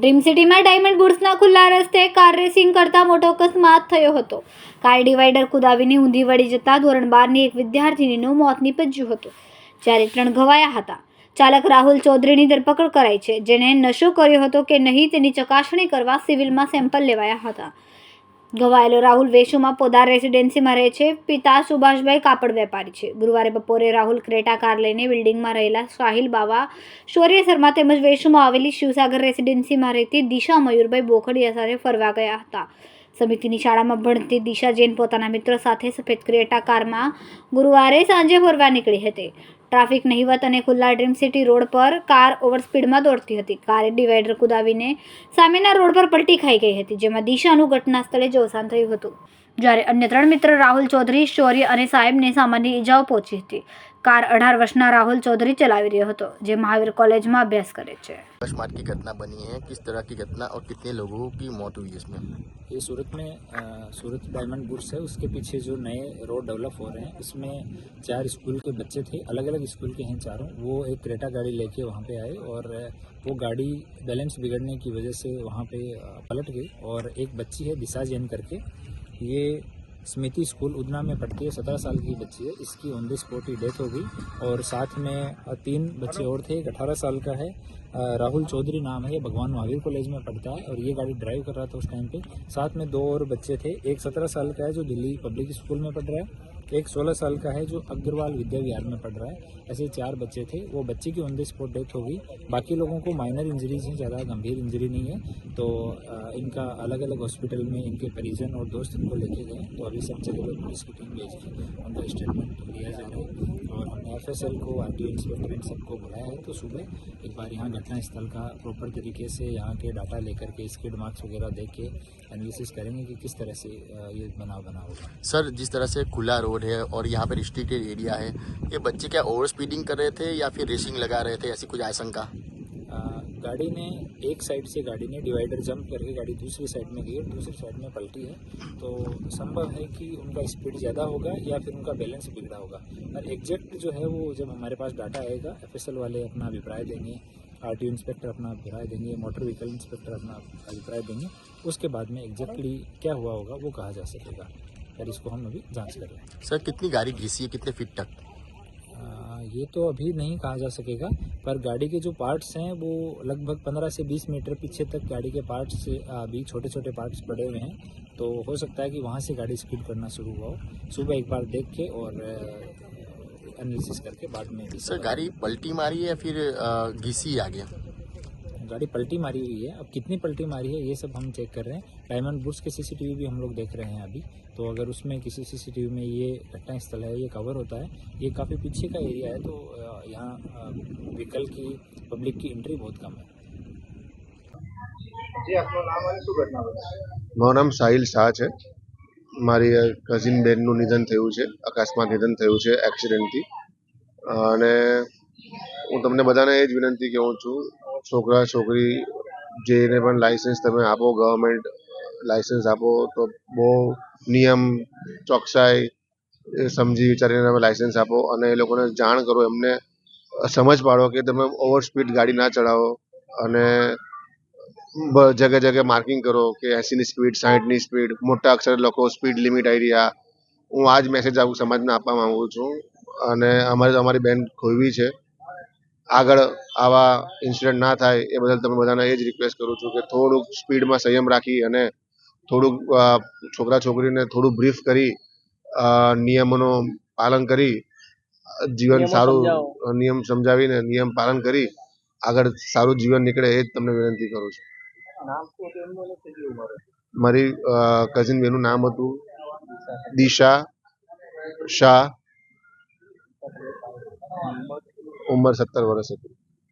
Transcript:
Dream સિટીમાં diamond ગુડ્સના ખુલ્લા રસ્તે કાર રેસિંગ કરતા મોટો અકસ્માત થયો હતો કાર ડિવાઈડર કુદાવીને ઊંધી વળી જતા ધોરણ બારની એક વિદ્યાર્થિનીનું મોત નીપજ્યું હતું જ્યારે ત્રણ ઘવાયા હતા ચાલક રાહુલ ચૌધરીની ધરપકડ કરાઈ છે જેણે નશો કર્યો હતો કે નહીં તેની ચકાસણી કરવા સિવિલમાં સેમ્પલ લેવાયા હતા ઘવાયેલો રાહુલ વેસુમાં પોદાર રેસિડેન્સીમાં રહે છે પિતા સુભાષભાઈ કાપડ વેપારી છે ગુરુવારે બપોરે રાહુલ ક્રેટા કાર લઈને બિલ્ડિંગમાં રહેલા સાહિલ બાવા શૌર્ય શર્મા તેમજ વેસુમાં આવેલી શિવસાગર રેસિડેન્સીમાં રહેતી દિશા મયુરભાઈ બોખડીયા સાથે ફરવા ગયા હતા સમિતિની શાળામાં ભણતી દિશા જૈન પોતાના મિત્રો સાથે સફેદ ક્રેટા કારમાં ગુરુવારે સાંજે ફરવા નીકળી હતી ટ્રાફિક નહીવત અને ખુલ્લા ડ્રીમ સિટી રોડ પર કાર ઓવરસ્પીડમાં દોડતી હતી કારે ડિવાઈડર કુદાવીને સામેના રોડ પર પલટી ખાઈ ગઈ હતી જેમાં દિશાનું ઘટના સ્થળે જ અવસાન થયું હતું જ્યારે અન્ય ત્રણ મિત્ર રાહુલ ચૌધરી શૌર્ય અને સાહેબને સામાન્ય ઈજાઓ પહોંચી હતી કાર અઢાર વર્ષના રાહુલ ચૌધરી ચલાવી રહ્યો હતો જે મહાવીર કોલેજમાં અભ્યાસ કરે છે अकस्मात की घटना बनी है किस तरह की घटना और कितने लोगों की मौत हुई है इसमें ये सूरत में अ, सूरत डायमंड बुर्स है उसके पीछे जो नए रोड डेवलप हो रहे हैं उसमें चार स्कूल के बच्चे थे अलग अलग स्कूल के हैं चारों वो एक क्रेटा गाड़ी लेके वहाँ पे आए और वो गाड़ी बैलेंस बिगड़ने की वजह से वहाँ पे पलट गई और एक बच्ची है दिशा जैन करके ये स्मृति स्कूल उदना में पढ़ती है सत्रह साल की बच्ची है इसकी ऑन द स्पॉट ही डेथ हो गई और साथ में तीन बच्चे और थे एक अठारह साल का है राहुल चौधरी नाम है ये भगवान महावीर कॉलेज में पढ़ता है और ये गाड़ी ड्राइव कर रहा था उस टाइम पे साथ में दो और बच्चे थे एक सत्रह साल का है जो दिल्ली पब्लिक स्कूल में पढ़ रहा है एक 16 साल का है जो अग्रवाल विद्या विहार में पढ़ रहा है ऐसे चार बच्चे थे वो बच्चे की ऑन द स्पॉट डेथ हो गई बाकी लोगों को माइनर इंजरीज हैं ज़्यादा गंभीर इंजरी नहीं है तो इनका अलग अलग हॉस्पिटल में इनके परिजन और दोस्त इनको लेके गए तो अभी सब जगह पुलिस की टीम भेज के उनका स्टेटमेंट लिया जाए प्रोफेसर को आर टी इंस्पेक्टमेंट सबको बुलाया है तो सुबह एक बार यहाँ घटना स्थल का प्रॉपर तरीके से यहाँ के डाटा लेकर के स्किड मार्क्स वगैरह देख के एनालिसिस करेंगे कि किस तरह से ये बनाव बना होगा सर जिस तरह से खुला रोड है और यहाँ पर रिस्ट्रिक्टेड एरिया है ये बच्चे क्या ओवर स्पीडिंग कर रहे थे या फिर रेसिंग लगा रहे थे ऐसी कुछ आशंका गाड़ी ने एक साइड से गाड़ी ने डिवाइडर जंप करके गाड़ी दूसरी साइड में गई दूसरी साइड में पलटी है तो संभव है कि उनका स्पीड ज़्यादा होगा या फिर उनका बैलेंस बिगड़ा होगा और एग्जैक्ट जो है वो जब हमारे पास डाटा आएगा एफ वाले अपना अभिप्राय देंगे आर इंस्पेक्टर अपना अभिप्राय देंगे मोटर व्हीकल इंस्पेक्टर अपना अभिप्राय देंगे उसके बाद में एग्जैक्टली क्या हुआ होगा वो कहा जा सकेगा पर इसको हम अभी जाँच कर रहे हैं सर कितनी गाड़ी घिसी है कितने फीट तक ये तो अभी नहीं कहा जा सकेगा पर गाड़ी के जो पार्ट्स हैं वो लगभग 15 से 20 मीटर पीछे तक गाड़ी के पार्ट्स अभी छोटे छोटे पार्ट्स पड़े हुए हैं तो हो सकता है कि वहाँ से गाड़ी स्पीड करना शुरू हुआ हो सुबह एक बार देख के और एनालिसिस करके बाद में सर गाड़ी पलटी मारी या फिर घिसी आ गया મારી પલ્ટી મારી ગઈ છે. હવે કેટલી પલ્ટી મારી છે એય સબ હમ ચેક કર રહે હે. ડાયમંડ બુસ કે સીસીટીવી ભી હમ લોગ દેખ રહે હે અબી. તો અગર ઉસમે કિસ સીસીટીવી મે ય પટ્ટા ઇસ્તલાયા કે કવર હોતા હે. યે કાફી પીછે કા એરિયા હે તો યહાં વહીકલ કી પબ્લિક કી એન્ટ્રી બહોત કમ હે. જી આપનો નામ અનતુ વર્નાબલ. મોરામ સાહિલ સા છે. મારી કઝિન બેન નો નિધન થયુ છે. અકાસ્મા નિધન થયુ છે એક્સિડન્ટ થી. અને હું તમને બધાને એ જ વિનંતી કેહું છું. છોકરા છોકરી જેને પણ લાઇસન્સ તમે આપો ગવર્મેન્ટ લાઇસન્સ આપો તો બહુ નિયમ ચોકસાઈ સમજી વિચારીને તમે લાઇસન્સ આપો અને એ લોકોને જાણ કરો એમને સમજ પાડો કે તમે ઓવર સ્પીડ ગાડી ના ચડાવો અને જગ્યા જગ્યાએ માર્કિંગ કરો કે એંસીની સ્પીડ સાઠની સ્પીડ મોટા અક્ષરે લોકો સ્પીડ લિમિટ આવી રહ્યા હું આ જ મેસેજ આપું સમાજને આપવા માગું છું અને અમારે તો અમારી બેન ખોઈવી છે આગળ આવા ઇન્સિડન્ટ ના થાય એ બદલ તમે બધાને એ જ રિક્વેસ્ટ કરું છું કે થોડુંક સ્પીડમાં સંયમ રાખી અને થોડુંક છોકરા છોકરીને થોડું બ્રીફ કરી નિયમોનો પાલન કરી જીવન સારું નિયમ સમજાવીને નિયમ પાલન કરી આગળ સારું જીવન નીકળે એ જ તમને વિનંતી કરું છું મારી કઝિન બેનું નામ હતું દિશા શાહ ઉંમર સત્તર વર્ષ હતી